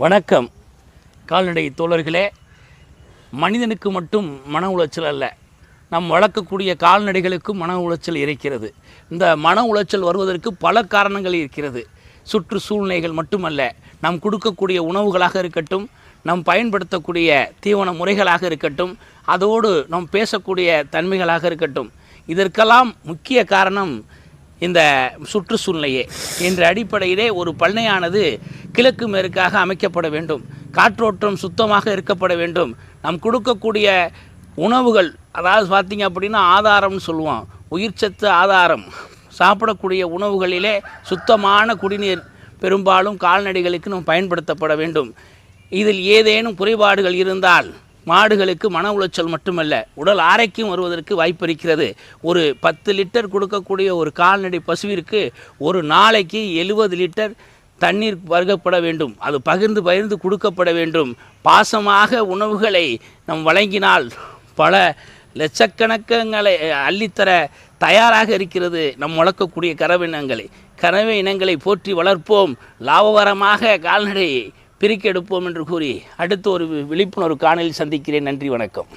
வணக்கம். கால்நடை தோழர்களே மனிதனுக்கு மட்டும் மன உளைச்சல் அல்ல நாம் வளர்க்கக்கூடிய கால்நடைகளுக்கும் மன உளைச்சல் இருக்கிறது. இந்த மன உளைச்சல் வருவதற்கு பல காரணங்கள் இருக்கிறது. சுற்று சூழ்நிலைகள் மட்டுமல்ல நாம் கொடுக்கக்கூடிய உணவுகளாக இருக்கட்டும் நாம் பயன்படுத்தக்கூடிய தீவன முறைகளாக இருக்கட்டும் அதோடு நாம் பேசக்கூடிய தன்மைகளாக இருக்கட்டும். இதற்கெல்லாம் முக்கிய காரணம் இந்த சுற்றுச்சூழ்நிலையே. என்ற அடிப்படையிலே ஒரு பண்ணையானது கிழக்கு மேற்காக அமைக்கப்பட வேண்டும். காற்றோட்டம் சுத்தமாக இருக்கப்பட வேண்டும். நாம் கொடுக்கக்கூடிய உணவுகள் அதாவது பார்த்திங்க அப்படின்னா ஆதாரம்னு சொல்லுவோம். உயிர்ச்சத்து ஆதாரம். சாப்பிடக்கூடிய உணவுகளிலே சுத்தமான குடிநீர் பெரும்பாலும் கால்நடைகளுக்கு நாம் பயன்படுத்தப்பட வேண்டும். இதில் ஏதேனும் குறைபாடுகள் இருந்தால் மாடுகளுக்கு மன உளைச்சல் மட்டுமல்ல உடல் ஆரோக்கியம் வருவதற்கு வாய்ப்பு இருக்கிறது. ஒரு பத்து லிட்டர் கொடுக்கக்கூடிய ஒரு கால்நடை பசுவிற்கு ஒரு நாளைக்கு எழுபது லிட்டர் தண்ணீர் பருகப்பட வேண்டும். அது பகிர்ந்து பகிர்ந்து கொடுக்கப்பட வேண்டும். பாசமாக உணவுகளை நம் வழங்கினால் பல லட்சக்கணக்கங்களை அள்ளித்தர தயாராக இருக்கிறது நம் வளர்க்கக்கூடிய கறவை இனங்களை. கறவை இனங்களை போற்றி வளர்ப்போம். லாபகரமாக பிரிக்க பிரிக்கெடுப்போம் என்று கூறி அடுத்து ஒரு விழிப்புணர்வு காணலில் சந்திக்கிறேன். நன்றி வணக்கம்.